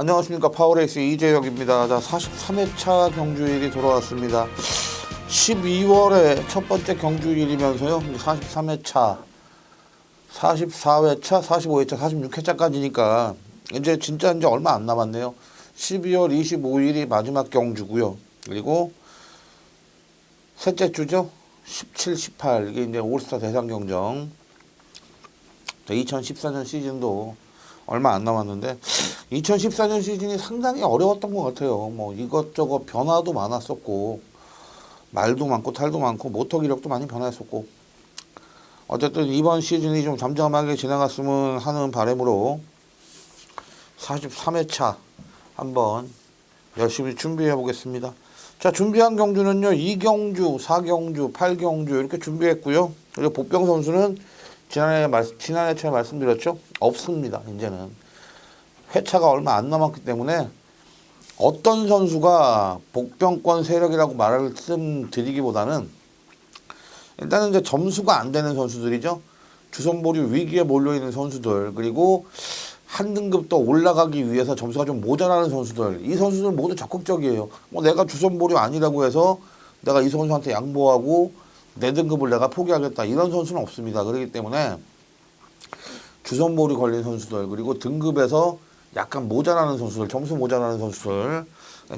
안녕하십니까 파워레이스 이재혁입니다. 자 43회차 경주일이 돌아왔습니다. 12월에 첫 번째 경주일이면서요 43회차, 44회차, 45회차, 46회차까지니까 이제 진짜 이제 얼마 안 남았네요. 12월 25일이 마지막 경주고요. 그리고 셋째 주죠. 17, 18 이게 이제 올스타 대상 경정. 2014년 시즌도 얼마 안 남았는데 2014년 시즌이 상당히 어려웠던 것 같아요. 뭐 이것저것 변화도 많았었고 말도 많고 탈도 많고 모터 기력도 많이 변화했었고 어쨌든 이번 시즌이 좀 잠잠하게 지나갔으면 하는 바람으로 43회차 한번 열심히 준비해 보겠습니다. 자 준비한 경주는요 2경주, 4경주, 8경주 이렇게 준비했고요. 그리고 복병 선수는 지난해 말 지난해 처에 말씀드렸죠 없습니다 이제는. 회차가 얼마 안 남았기 때문에 어떤 선수가 복병권 세력이라고 말씀드리기보다는 일단은 이제 점수가 안 되는 선수들이죠. 주선보류 위기에 몰려 있는 선수들 그리고 한 등급 더 올라가기 위해서 점수가 좀 모자라는 선수들. 이 선수들 모두 적극적이에요. 뭐 내가 주선보류 아니라고 해서 내가 이 선수한테 양보하고 내 등급을 내가 포기하겠다. 이런 선수는 없습니다. 그렇기 때문에 주선볼이 걸린 선수들 그리고 등급에서 약간 모자라는 선수들 점수 모자라는 선수들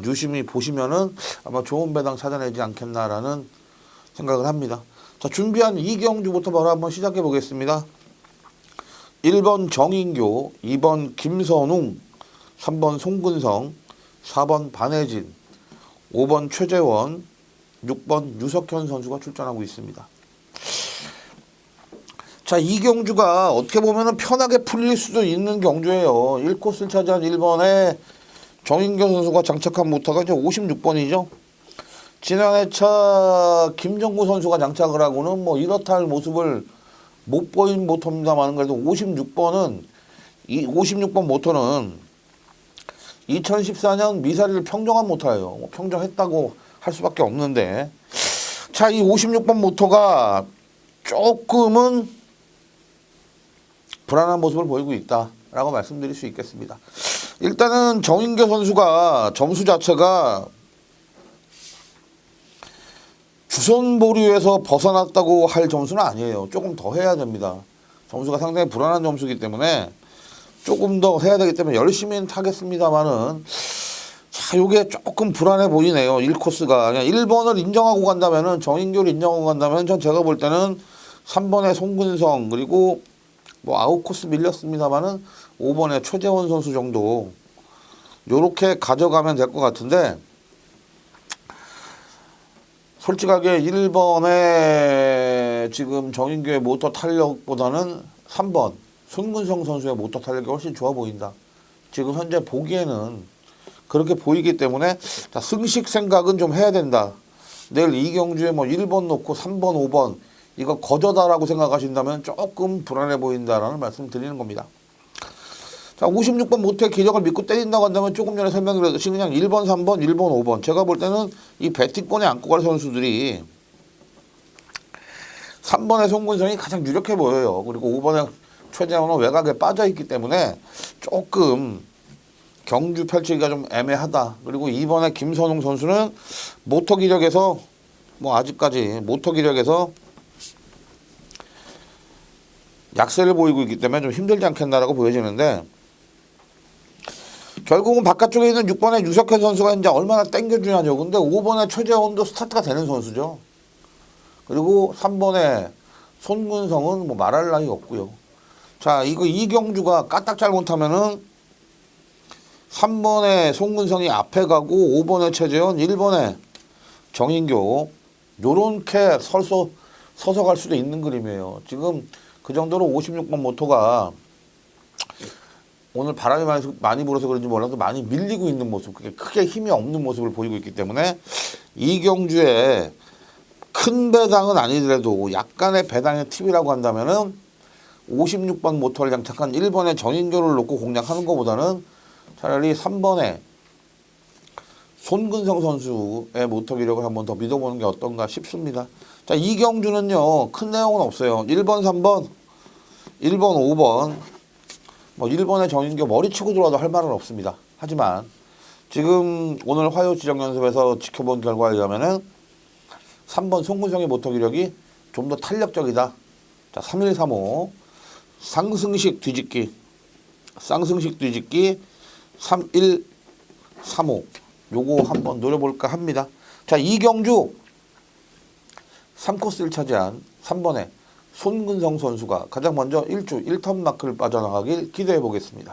유심히 보시면은 아마 좋은 배당 찾아내지 않겠나라는 생각을 합니다. 자 준비한 이 경주부터 바로 한번 시작해 보겠습니다. 1번 정인교, 2번 김선웅, 3번 송근성, 4번 반혜진, 5번 최재원, 6번 유석현 선수가 출전하고 있습니다. 자, 이 경주가 어떻게 보면 편하게 풀릴 수도 있는 경주예요. 1코스를 차지한 1번에 정인경 선수가 장착한 모터가 이제 56번이죠. 지난해 차 김정구 선수가 장착을 하고는 뭐 이렇다 할 모습을 못 보인 모터입니다만 그래도 56번은 이 56번 모터는 2014년 미사리를 평정한 모터예요. 뭐 평정했다고 할 수밖에 없는데 자 이 56번 모터가 조금은 불안한 모습을 보이고 있다라고 말씀드릴 수 있겠습니다. 일단은 정인교 선수가 점수 자체가 주선 보류에서 벗어났다고 할 점수는 아니에요. 조금 더 해야 됩니다. 점수가 상당히 불안한 점수이기 때문에 조금 더 해야 되기 때문에 열심히는 타겠습니다만은 자, 요게 조금 불안해 보이네요. 1코스가. 그냥 1번을 인정하고 간다면은, 정인교를 인정하고 간다면, 전 제가 볼 때는 3번의 송근성, 그리고 뭐 아웃코스 밀렸습니다만은, 5번의 최재원 선수 정도, 요렇게 가져가면 될 것 같은데, 솔직하게 1번에 지금 정인교의 모터 탄력보다는 3번, 손근성 선수의 모터 탄력이 훨씬 좋아 보인다. 지금 현재 보기에는 그렇게 보이기 때문에 자, 승식 생각은 좀 해야 된다. 내일 이경주에 뭐 1번 놓고 3번, 5번 이거 거저다라고 생각하신다면 조금 불안해 보인다라는 말씀 드리는 겁니다. 자, 56번 모태의 기력을 믿고 때린다고 한다면 조금 전에 설명드렸듯이 그냥 1번, 3번, 1번, 5번. 제가 볼 때는 이 배팅권에 안고 갈 선수들이 3번의 송근성이 가장 유력해 보여요. 그리고 5번의 최재원은 외곽에 빠져 있기 때문에 조금 경주 펼치기가 좀 애매하다. 그리고 이번에 김선웅 선수는 모터 기력에서 뭐 아직까지 모터 기력에서 약세를 보이고 있기 때문에 좀 힘들지 않겠나라고 보여지는데 결국은 바깥쪽에 있는 6번의 유석현 선수가 이제 얼마나 땡겨주냐죠. 근데 5번의 최재원도 스타트가 되는 선수죠. 그리고 3번의 손근성은 뭐 말할 나위 없고요. 자, 이거 이경주가 까딱 잘못하면은 3번에 송근성이 앞에 가고 5번에 최재원, 1번에 정인교 요렇게 서서 서서 갈 수도 있는 그림이에요. 지금 그 정도로 56번 모토가 오늘 바람이 많이, 많이 불어서 그런지 몰라도 많이 밀리고 있는 모습, 그게 크게 힘이 없는 모습을 보이고 있기 때문에 이경주의 큰 배당은 아니더라도 약간의 배당의 팁이라고 한다면은 56번 모터를 장착한 1번의 정인교를 놓고 공략하는 것보다는 차라리 3번에 손근성 선수의 모터 기력을 한번 더 믿어보는 게 어떤가 싶습니다. 자, 이경주는요, 큰 내용은 없어요. 1번, 3번, 1번, 5번. 뭐, 1번에 정인교 머리 치고 들어와도 할 말은 없습니다. 하지만 지금 오늘 화요 지정 연습에서 지켜본 결과에 의하면은 3번 송구성의 모터 기력이 좀 더 탄력적이다. 자, 3135 상승식 뒤집기 쌍승식 뒤집기 3135 요거 한번 노려볼까 합니다. 자, 이경주 3코스를 차지한 3번에 손근성 선수가 가장 먼저 1주 1턴 마크를 빠져나가길 기대해 보겠습니다.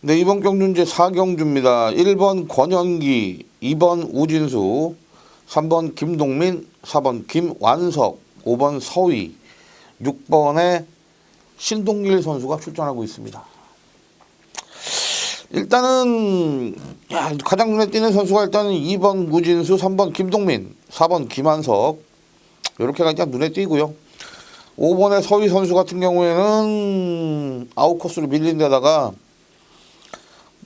네, 이번 경주 이제 4경주입니다. 1번 권현기, 2번 우진수, 3번 김동민, 4번 김완석, 5번 서희, 6번에 신동길 선수가 출전하고 있습니다. 일단은 야, 가장 눈에 띄는 선수가 일단은 2번 우진수, 3번 김동민, 4번 김한석 이렇게가 일단 눈에 띄고요. 5번의 서희 선수 같은 경우에는 아웃 코스로 밀린 데다가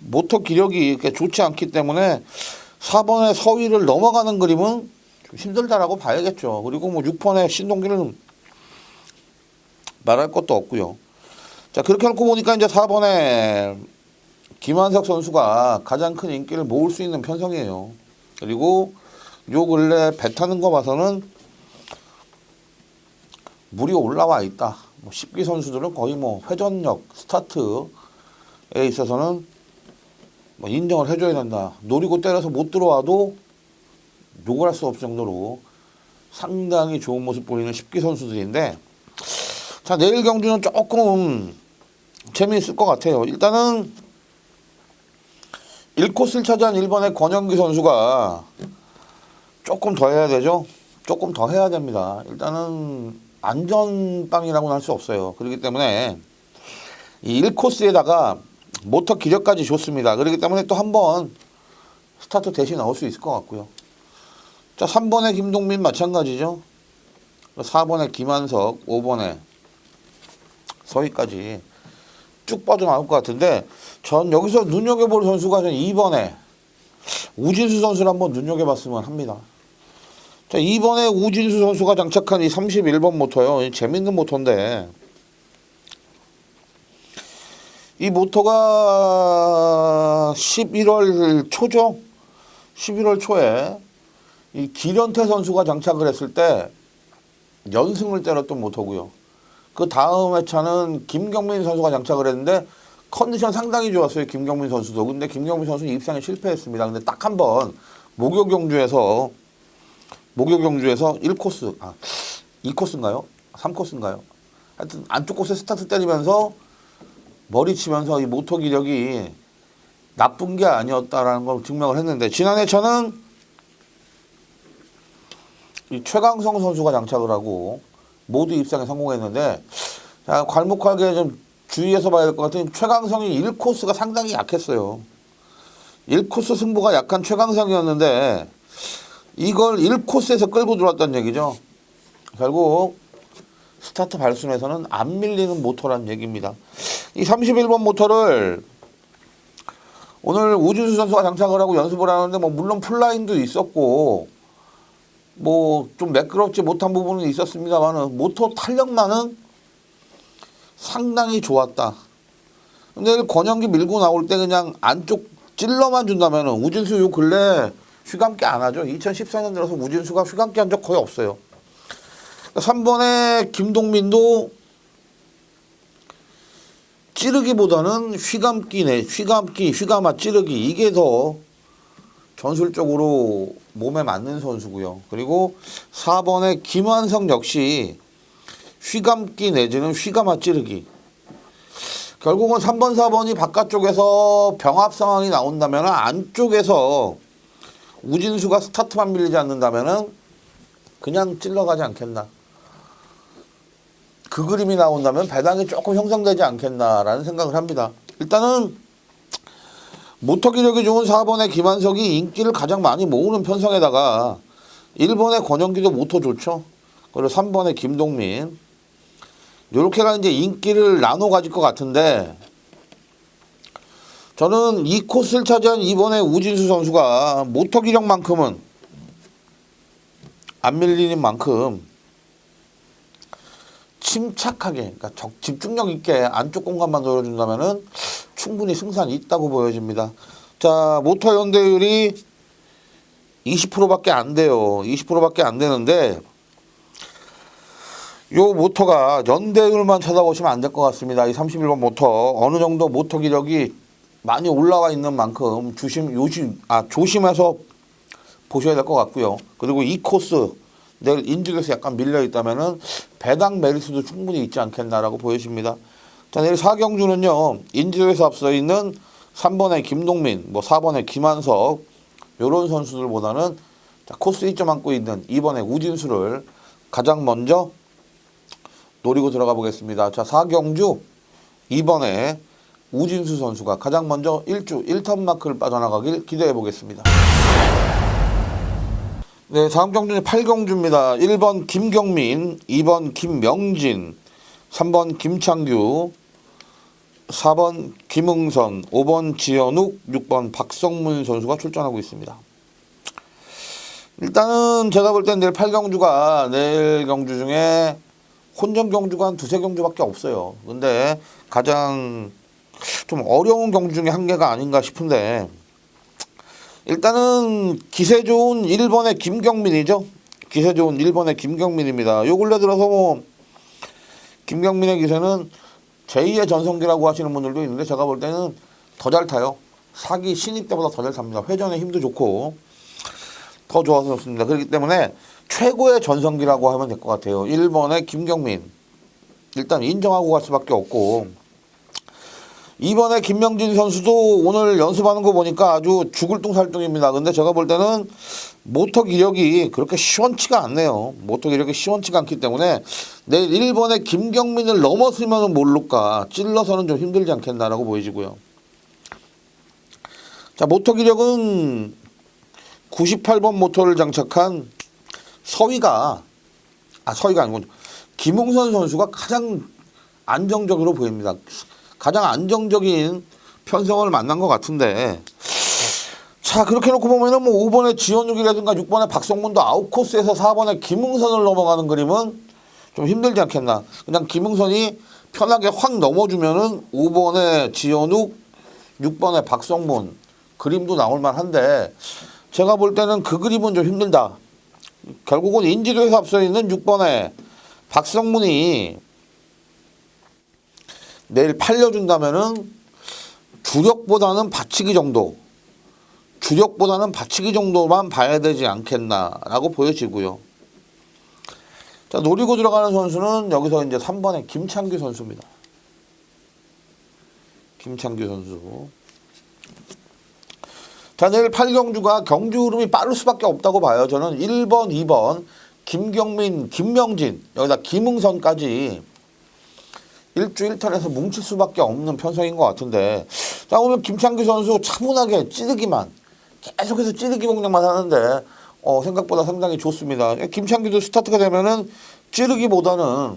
모터 기력이 좋지 않기 때문에 4번의 서위를 넘어가는 그림은 좀 힘들다라고 봐야겠죠. 그리고 뭐 6번의 신동기는 말할 것도 없고요. 자 그렇게 놓고 보니까 이제 4번에 김한석 선수가 가장 큰 인기를 모을 수 있는 편성이에요. 그리고 요 근래 배 타는 거 봐서는 물이 올라와 있다. 뭐 10기 선수들은 거의 뭐 회전력, 스타트에 있어서는 뭐 인정을 해줘야 된다. 노리고 때려서 못 들어와도 욕을 할 수 없을 정도로 상당히 좋은 모습 보이는 10기 선수들인데 자 내일 경주는 조금 재미있을 것 같아요. 일단은 1코스를 차지한 1번의 권영기 선수가 조금 더 해야 되죠. 조금 더 해야 됩니다. 일단은 안전빵이라고는 할 수 없어요. 그렇기 때문에 이 1코스에다가 모터 기력까지 좋습니다. 그렇기 때문에 또 한 번 스타트 대신 나올 수 있을 것 같고요. 자, 3번에 김동민 마찬가지죠. 4번에 김한석, 5번에 서희까지 쭉 빠져나올 것 같은데 전 여기서 눈여겨볼 선수가 전 2번에 우진수 선수를 한번 눈여겨봤으면 합니다. 자, 2번에 우진수 선수가 장착한 이 31번 모터요. 이 재밌는 모터인데 이 모터가 11월 초죠. 11월 초에 이 기련태 선수가 장착을 했을 때 연승을 때렸던 모터고요. 그 다음 회차는 김경민 선수가 장착을 했는데 컨디션 상당히 좋았어요. 김경민 선수도. 근데 김경민 선수는 입상에 실패했습니다. 근데 딱 한 번 목요 경주에서 목요 경주에서 1코스 아 2코스인가요? 3코스인가요? 하여튼 안쪽 코스에 스타트 때리면서 머리 치면서 이 모터 기력이 나쁜 게 아니었다라는 걸 증명을 했는데 지난 해차는 이 최강성 선수가 장착을 하고 모두 입상에 성공했는데 자, 괄목하게 좀 주의해서 봐야 될 것 같은 최강성이 1코스가 상당히 약했어요. 1코스 승부가 약한 최강성이었는데 이걸 1코스에서 끌고 들어왔다는 얘기죠. 결국 스타트 발순에서는 안 밀리는 모터란 얘기입니다. 이 31번 모터를 오늘 우준수 선수가 장착을 하고 연습을 하는데 뭐 물론 풀라인도 있었고 뭐 좀 매끄럽지 못한 부분은 있었습니다만은 모터 탄력만은 상당히 좋았다. 근데 권영기 밀고 나올 때 그냥 안쪽 찔러만 준다면은 우진수 요 근래 휘감기 안 하죠. 2014년 들어서 우진수가 휘감기 한 적 거의 없어요. 3번에 김동민도 찌르기보다는 휘감기 내 휘감기 휘감아 찌르기 이게 더 전술적으로 몸에 맞는 선수고요. 그리고 4번의 김완성 역시 휘감기 내지는 휘감아 찌르기. 결국은 3번, 4번이 바깥쪽에서 병합 상황이 나온다면 안쪽에서 우진수가 스타트만 밀리지 않는다면은 그냥 찔러가지 않겠나. 그 그림이 나온다면 배당이 조금 형성되지 않겠나라는 생각을 합니다. 일단은 모터 기력이 좋은 4번의 김한석이 인기를 가장 많이 모으는 편성에다가 1번의 권영기도 모터 좋죠. 그리고 3번의 김동민. 요렇게가 이제 인기를 나눠 가질 것 같은데 저는 이 코스를 차지한 2번의 우진수 선수가 모터 기력만큼은 안 밀리는 만큼 침착하게, 그러니까 적, 집중력 있게 안쪽 공간만 노려준다면은 충분히 승산이 있다고 보여집니다. 자, 모터 연대율이 20%밖에 안 돼요. 20%밖에 안 되는데 요 모터가 연대율만 찾아보시면 안 될 것 같습니다. 이 31번 모터 어느 정도 모터 기력이 많이 올라와 있는 만큼 조심 요심 아 조심해서 보셔야 될 것 같고요. 그리고 이 코스 내일 인주에서 약간 밀려 있다면은 배당 메리트도 충분히 있지 않겠나라고 보여집니다. 자 내일 사경주는요 인주에서 앞서 있는 3번의 김동민, 뭐 4번의 김한석 요런 선수들보다는 자, 코스 2점 안고 있는 2번의 우진수를 가장 먼저 노리고 들어가 보겠습니다. 자, 사경주 2번에 우진수 선수가 가장 먼저 1주 1턴 마크를 빠져나가길 기대해 보겠습니다. 네, 다음 경주는 8경주입니다. 1번 김경민, 2번 김명진, 3번 김창규, 4번 김응선, 5번 지현욱, 6번 박성문 선수가 출전하고 있습니다. 일단은 제가 볼 땐 내일 8경주가 내일 경주 중에 혼전 경주가 한 두세 경주밖에 없어요. 근데 가장 좀 어려운 경주 중에 한 개가 아닌가 싶은데 일단은 기세 좋은 1번의 김경민이죠. 기세 좋은 1번의 김경민입니다. 요 근래 들어서 뭐 김경민의 기세는 제2의 전성기라고 하시는 분들도 있는데 제가 볼 때는 더 잘 타요. 사기 신입 때보다 더 잘 탑니다. 회전에 힘도 좋고 더 좋아서 좋습니다. 그렇기 때문에 최고의 전성기라고 하면 될 것 같아요. 1번의 김경민. 일단 인정하고 갈 수밖에 없고 2번에 김명진 선수도 오늘 연습하는 거 보니까 아주 죽을 똥살똥입니다. 근데 제가 볼 때는 모터 기력이 그렇게 시원치가 않네요. 모터 기력이 시원치가 않기 때문에 내일 1번에 김경민을 넘었으면 모를까 찔러서는 좀 힘들지 않겠나라고 보여지고요. 자, 모터 기력은 98번 모터를 장착한 서위가 아 서위가 아니고 김웅선 선수가 가장 안정적으로 보입니다. 가장 안정적인 편성을 만난 것 같은데. 자 그렇게 놓고 보면은 뭐 5번의 지현욱이라든가 6번의 박성문도 아웃코스에서 4번의 김웅선을 넘어가는 그림은 좀 힘들지 않겠나. 그냥 김웅선이 편하게 확 넘어주면은 5번의 지현욱 6번의 박성문 그림도 나올 만한데 제가 볼 때는 그 그림은 좀 힘들다 결국은 인지도에서 앞서 있는 6번의 박성문이 내일 팔려준다면은 주력보다는 받치기 정도, 주력보다는 받치기 정도만 봐야 되지 않겠나라고 보여지고요. 자, 노리고 들어가는 선수는 여기서 이제 3번의 김창규 선수입니다. 김창규 선수. 자, 내일 8경주가 경주 흐름이 빠를 수밖에 없다고 봐요. 저는 1번, 2번, 김경민, 김명진, 여기다 김응선까지 일주 일탄에서 뭉칠 수밖에 없는 편성인 것 같은데 자 오늘 김창규 선수 차분하게 찌르기만 계속해서 찌르기 공략만 하는데 어, 생각보다 상당히 좋습니다. 김창규도 스타트가 되면은 찌르기보다는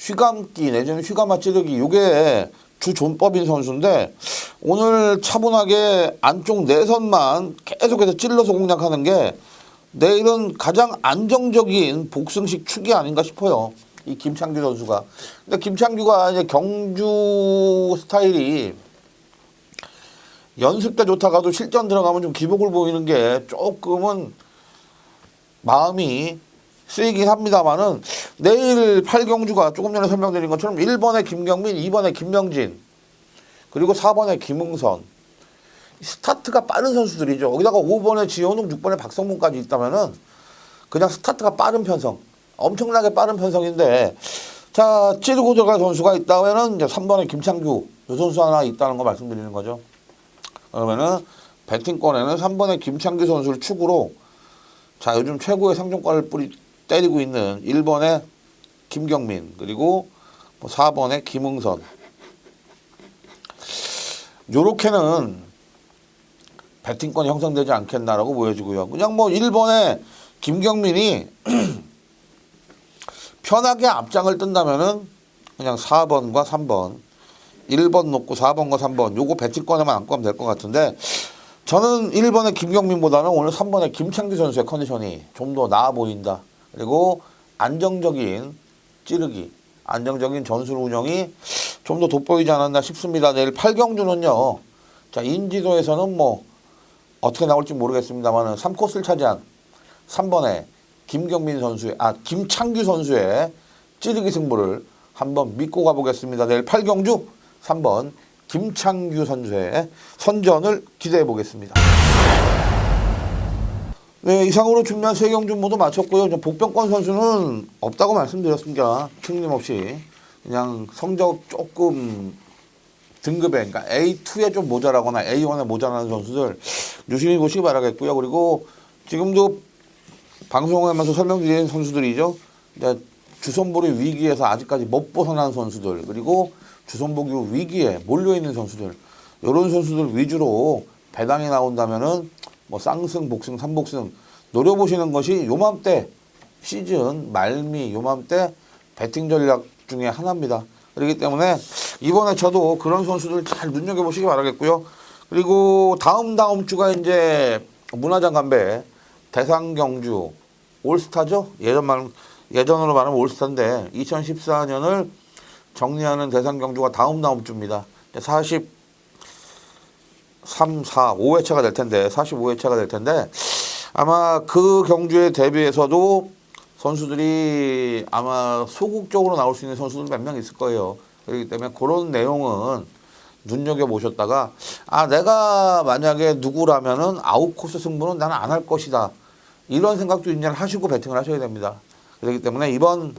휘감기 내지는 휘감아 찌르기 요게 주 존법인 선수인데 오늘 차분하게 안쪽 내선만 계속해서 찔러서 공략하는 게 내일은 가장 안정적인 복승식 축이 아닌가 싶어요. 이 김창규 선수가. 근데 김창규가 이제 경주 스타일이 연습 때 좋다가도 실전 들어가면 좀 기복을 보이는 게 조금은 마음이 쓰이긴 합니다만은 내일 8경주가 조금 전에 설명드린 것처럼 1번에 김경민, 2번에 김명진, 그리고 4번에 김응선. 스타트가 빠른 선수들이죠. 거기다가 5번에 지현욱, 6번에 박성문까지 있다면은 그냥 스타트가 빠른 편성. 엄청나게 빠른 편성인데 자 찌르고 들어갈 선수가 있다면은 이제 3번에 김창규 이 선수 하나 있다는 거 말씀드리는 거죠. 그러면은 배팅권에는 3번에 김창규 선수를 축으로 자 요즘 최고의 상종가를 뿌리 때리고 있는 1번에 김경민 그리고 뭐 4번에 김응선 요렇게는 배팅권이 형성되지 않겠나라고 보여지고요. 그냥 뭐 1번에 김경민이 편하게 앞장을 뜬다면은 그냥 4번과 3번, 1번 놓고 4번과 3번, 요거 배치권에만 안고 하면 될 것 같은데 저는 1번의 김경민보다는 오늘 3번의 김창규 선수의 컨디션이 좀 더 나아 보인다. 그리고 안정적인 찌르기, 안정적인 전술 운영이 좀 더 돋보이지 않았나 싶습니다. 내일 8경주는요. 자, 인지도에서는 뭐 어떻게 나올지 모르겠습니다만 3코스를 차지한 3번에 김경민 선수의 아 김창규 선수의 찌르기 승부를 한번 믿고 가보겠습니다. 내일 8경주 3번 김창규 선수의 선전을 기대해 보겠습니다. 네, 이상으로 준비한 세 경주 모두 마쳤고요. 이제 복병권 선수는 없다고 말씀드렸습니다. 틀림 없이 그냥 성적 조금 등급에 그러니까 A2에 좀 모자라거나 A1에 모자라는 선수들 유심히 보시기 바라겠고요. 그리고 지금도 방송하면서 설명드린 선수들이죠. 주선보리 위기에서 아직까지 못 벗어난 선수들 그리고 주선보기 위기에 몰려 있는 선수들 이런 선수들 위주로 배당이 나온다면은 뭐 쌍승, 복승, 삼복승 노려보시는 것이 요맘때 시즌 말미 요맘때 배팅 전략 중에 하나입니다. 그렇기 때문에 이번에 저도 그런 선수들 잘 눈여겨보시기 바라겠고요. 그리고 다음 다음 주가 이제 문화장 간배 대상 경주 올스타죠. 예전 말 예전으로 말하면 올스타인데 2014년을 정리하는 대상 경주가 다음 다음 주입니다. 40 3, 4, 5회차가 될 텐데 45회차가 될 텐데 아마 그 경주에 대비해서도 선수들이 아마 소극적으로 나올 수 있는 선수들 몇 명 있을 거예요. 그렇기 때문에 그런 내용은 눈여겨 보셨다가 아 내가 만약에 누구라면은 아웃 코스 승부는 나는 안 할 것이다 이런 생각도 인정 하시고 배팅을 하셔야 됩니다. 그렇기 때문에 이번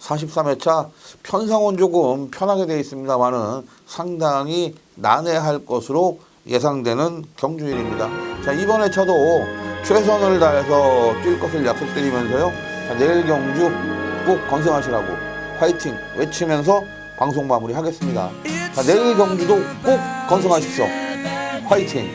43회차 편성은 조금 편하게 되어 있습니다만은 상당히 난해할 것으로 예상되는 경주일입니다. 자, 이번 회차도 최선을 다해서 뛸 것을 약속드리면서요. 자, 내일 경주 꼭 건승하시라고 화이팅 외치면서 방송 마무리 하겠습니다. 자, 내일 경주도 꼭 건승하십시오. 화이팅!